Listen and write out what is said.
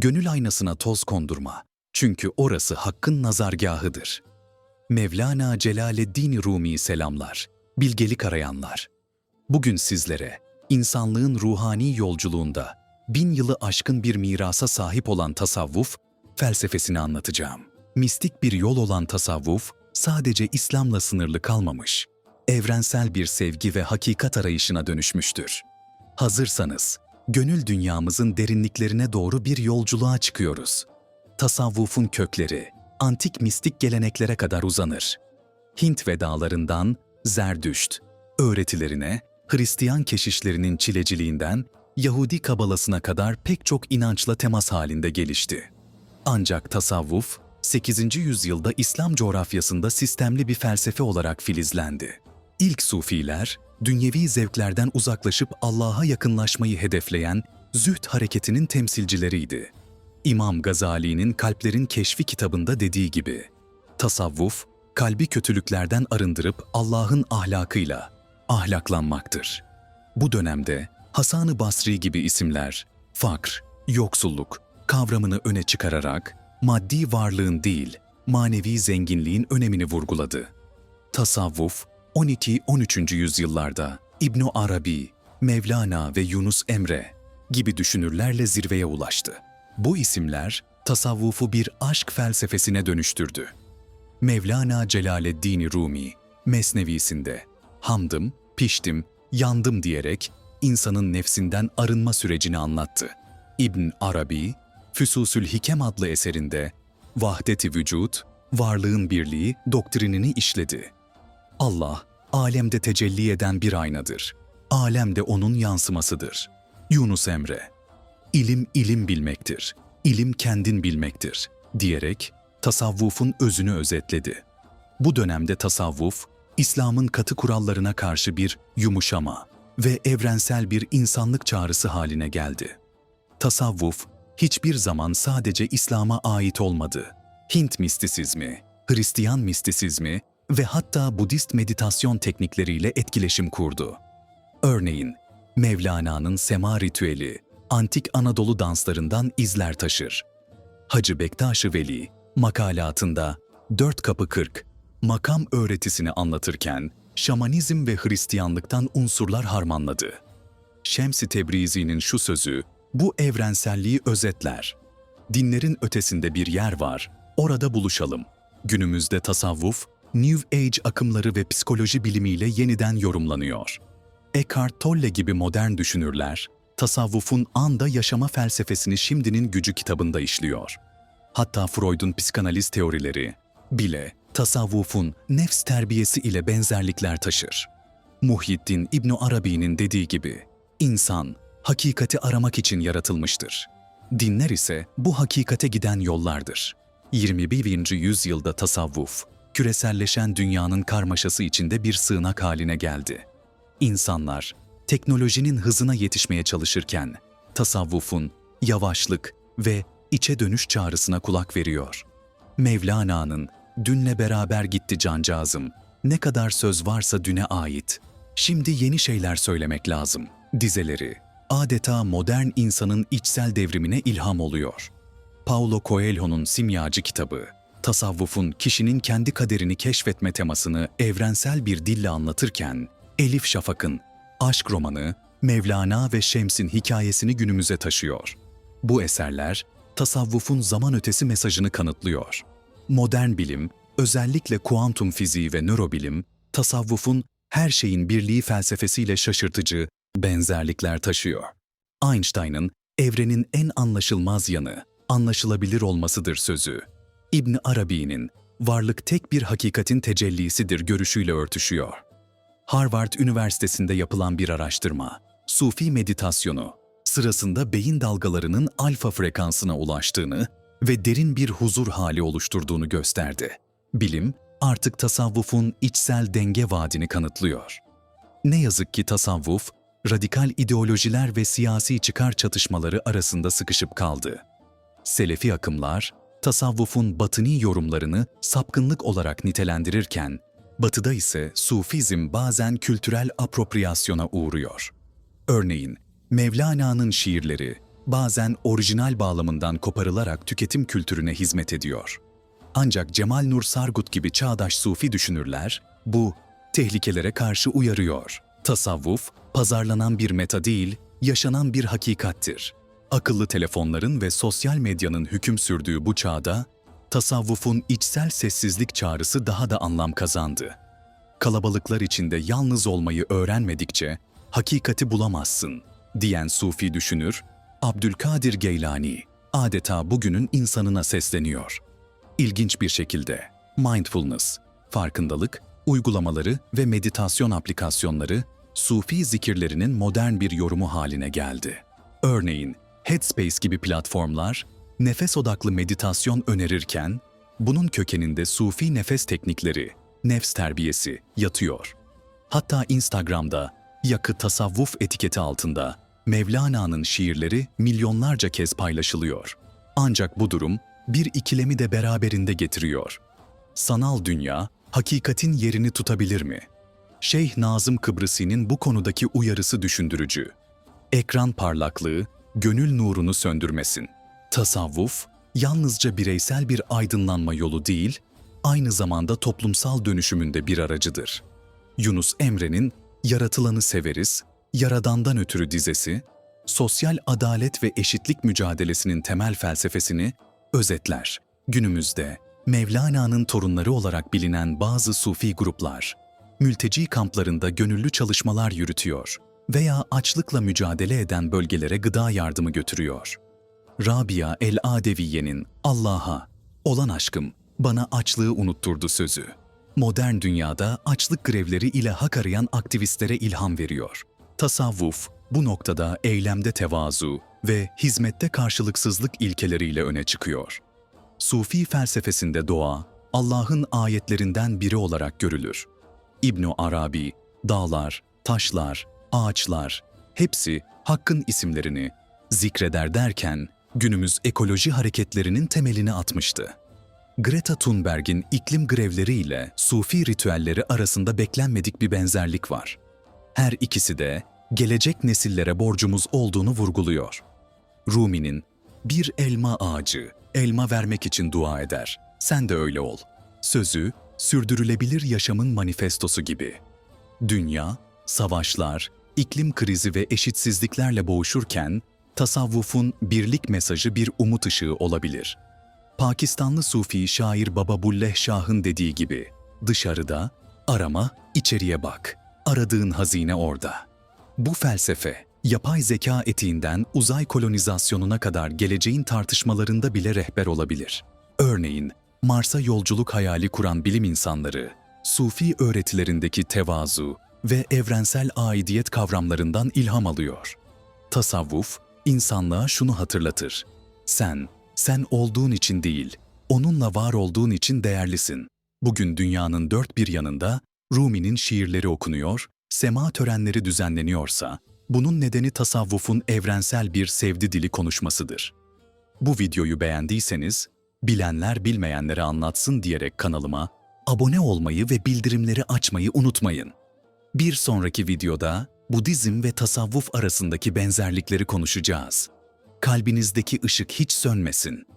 Gönül aynasına toz kondurma. Çünkü orası hakkın nazargahıdır. Mevlana Celaleddin Rumi selamlar. Bilgelik arayanlar. Bugün sizlere insanlığın ruhani yolculuğunda bin yılı aşkın bir mirasa sahip olan tasavvuf felsefesini anlatacağım. Mistik bir yol olan tasavvuf sadece İslam'la sınırlı kalmamış. Evrensel bir sevgi ve hakikat arayışına dönüşmüştür. Hazırsanız gönül dünyamızın derinliklerine doğru bir yolculuğa çıkıyoruz. Tasavvufun kökleri antik mistik geleneklere kadar uzanır. Hint vedalarından Zerdüşt öğretilerine, Hristiyan keşişlerinin çileciliğinden Yahudi kabalasına kadar pek çok inançla temas halinde gelişti. Ancak tasavvuf 8. yüzyılda İslam coğrafyasında sistemli bir felsefe olarak filizlendi. İlk sufiler, dünyevi zevklerden uzaklaşıp Allah'a yakınlaşmayı hedefleyen zühd hareketinin temsilcileriydi. İmam Gazali'nin Kalplerin Keşfi kitabında dediği gibi, tasavvuf, kalbi kötülüklerden arındırıp Allah'ın ahlakıyla ahlaklanmaktır. Bu dönemde Hasan-ı Basri gibi isimler, fakr, yoksulluk kavramını öne çıkararak maddi varlığın değil, manevi zenginliğin önemini vurguladı. Tasavvuf, 12-13. yüzyıllarda İbn Arabi, Mevlana ve Yunus Emre gibi düşünürlerle zirveye ulaştı. Bu isimler tasavvufu bir aşk felsefesine dönüştürdü. Mevlana Celaleddin Rumi, Mesnevisinde, hamdım, piştim, yandım diyerek insanın nefsinden arınma sürecini anlattı. İbn Arabi, Füsusül Hikem adlı eserinde vahdeti vücut, varlığın birliği doktrinini işledi. Allah, alemde tecelli eden bir aynadır. Alem de onun yansımasıdır. Yunus Emre, ilim ilim bilmektir, ilim kendin bilmektir diyerek tasavvufun özünü özetledi. Bu dönemde tasavvuf, İslam'ın katı kurallarına karşı bir yumuşama ve evrensel bir insanlık çağrısı haline geldi. Tasavvuf, hiçbir zaman sadece İslam'a ait olmadı. Hint mistisizmi, Hristiyan mistisizmi ve hatta Budist meditasyon teknikleriyle etkileşim kurdu. Örneğin, Mevlana'nın sema ritüeli, antik Anadolu danslarından izler taşır. Hacı Bektaş-ı Veli, makalatında Dört Kapı Kırk, makam öğretisini anlatırken şamanizm ve Hristiyanlıktan unsurlar harmanladı. Şems-i Tebrizi'nin şu sözü, bu evrenselliği özetler. Dinlerin ötesinde bir yer var, orada buluşalım. Günümüzde tasavvuf, New Age akımları ve psikoloji bilimiyle yeniden yorumlanıyor. Eckhart Tolle gibi modern düşünürler, tasavvufun anda yaşama felsefesini şimdinin gücü kitabında işliyor. Hatta Freud'un psikanaliz teorileri bile tasavvufun nefs terbiyesi ile benzerlikler taşır. Muhyiddin İbn Arabi'nin dediği gibi, insan hakikati aramak için yaratılmıştır. Dinler ise bu hakikate giden yollardır. 21. yüzyılda tasavvuf, küreselleşen dünyanın karmaşası içinde bir sığınak haline geldi. İnsanlar, teknolojinin hızına yetişmeye çalışırken, tasavvufun yavaşlık ve içe dönüş çağrısına kulak veriyor. Mevlana'nın dünle beraber gitti cancağızım, ne kadar söz varsa düne ait. Şimdi yeni şeyler söylemek lazım. Dizeleri, adeta modern insanın içsel devrimine ilham oluyor. Paulo Coelho'nun Simyacı kitabı, tasavvufun kişinin kendi kaderini keşfetme temasını evrensel bir dille anlatırken, Elif Şafak'ın aşk romanı, Mevlana ve Şems'in hikayesini günümüze taşıyor. Bu eserler, tasavvufun zaman ötesi mesajını kanıtlıyor. Modern bilim, özellikle kuantum fiziği ve nörobilim, tasavvufun her şeyin birliği felsefesiyle şaşırtıcı benzerlikler taşıyor. Einstein'ın evrenin en anlaşılmaz yanı, anlaşılabilir olmasıdır sözü. İbn Arabi'nin varlık tek bir hakikatin tecellisidir görüşüyle örtüşüyor. Harvard Üniversitesi'nde yapılan bir araştırma, Sufi meditasyonu sırasında beyin dalgalarının alfa frekansına ulaştığını ve derin bir huzur hali oluşturduğunu gösterdi. Bilim, artık tasavvufun içsel denge vaadini kanıtlıyor. Ne yazık ki tasavvuf, radikal ideolojiler ve siyasi çıkar çatışmaları arasında sıkışıp kaldı. Selefi akımlar, tasavvufun batıni yorumlarını sapkınlık olarak nitelendirirken, batıda ise sufizm bazen kültürel apropriasyona uğruyor. Örneğin, Mevlana'nın şiirleri bazen orijinal bağlamından koparılarak tüketim kültürüne hizmet ediyor. Ancak Cemal Nur Sargut gibi çağdaş sufi düşünürler, bu tehlikelere karşı uyarıyor. Tasavvuf, pazarlanan bir meta değil, yaşanan bir hakikattir. Akıllı telefonların ve sosyal medyanın hüküm sürdüğü bu çağda, tasavvufun içsel sessizlik çağrısı daha da anlam kazandı. Kalabalıklar içinde yalnız olmayı öğrenmedikçe hakikati bulamazsın, diyen sufi düşünür, Abdülkadir Geylani adeta bugünün insanına sesleniyor. İlginç bir şekilde mindfulness, farkındalık, uygulamaları ve meditasyon aplikasyonları sufi zikirlerinin modern bir yorumu haline geldi. Örneğin Headspace gibi platformlar nefes odaklı meditasyon önerirken bunun kökeninde sufi nefes teknikleri, nefs terbiyesi yatıyor. Hatta Instagram'da yakı tasavvuf etiketi altında Mevlana'nın şiirleri milyonlarca kez paylaşılıyor. Ancak bu durum bir ikilemi de beraberinde getiriyor. Sanal dünya hakikatin yerini tutabilir mi? Şeyh Nazım Kıbrısî'nin bu konudaki uyarısı düşündürücü. Ekran parlaklığı gönül nurunu söndürmesin. Tasavvuf yalnızca bireysel bir aydınlanma yolu değil, aynı zamanda toplumsal dönüşümünde bir aracıdır. Yunus Emre'nin Yaratılanı Severiz, Yaradandan Ötürü dizesi, sosyal adalet ve eşitlik mücadelesinin temel felsefesini özetler. Günümüzde Mevlana'nın torunları olarak bilinen bazı sufi gruplar, mülteci kamplarında gönüllü çalışmalar yürütüyor veya açlıkla mücadele eden bölgelere gıda yardımı götürüyor. Rabia el-Adeviye'nin Allah'a olan aşkım bana açlığı unutturdu sözü. Modern dünyada açlık grevleri ile hak arayan aktivistlere ilham veriyor. Tasavvuf bu noktada eylemde tevazu ve hizmette karşılıksızlık ilkeleriyle öne çıkıyor. Sufi felsefesinde doğa, Allah'ın ayetlerinden biri olarak görülür. İbn Arabi, dağlar, taşlar, ağaçlar, hepsi Hakk'ın isimlerini zikreder derken günümüz ekoloji hareketlerinin temelini atmıştı. Greta Thunberg'in iklim grevleriyle sufi ritüelleri arasında beklenmedik bir benzerlik var. Her ikisi de gelecek nesillere borcumuz olduğunu vurguluyor. Rumi'nin bir elma ağacı elma vermek için dua eder. Sen de öyle ol. Sözü sürdürülebilir yaşamın manifestosu gibi. Dünya, savaşlar, iklim krizi ve eşitsizliklerle boğuşurken tasavvufun birlik mesajı bir umut ışığı olabilir. Pakistanlı Sufi şair Baba Bulleh Şah'ın dediği gibi, dışarıda arama, içeriye bak. Aradığın hazine orada. Bu felsefe, yapay zeka etiğinden uzay kolonizasyonuna kadar geleceğin tartışmalarında bile rehber olabilir. Örneğin, Mars'a yolculuk hayali kuran bilim insanları, Sufi öğretilerindeki tevazu ve evrensel aidiyet kavramlarından ilham alıyor. Tasavvuf, insanlığa şunu hatırlatır. Sen, sen olduğun için değil, onunla var olduğun için değerlisin. Bugün dünyanın dört bir yanında Rumi'nin şiirleri okunuyor, sema törenleri düzenleniyorsa, bunun nedeni tasavvufun evrensel bir sevdi dili konuşmasıdır. Bu videoyu beğendiyseniz, bilenler bilmeyenlere anlatsın diyerek kanalıma abone olmayı ve bildirimleri açmayı unutmayın. Bir sonraki videoda Budizm ve tasavvuf arasındaki benzerlikleri konuşacağız. Kalbinizdeki ışık hiç sönmesin.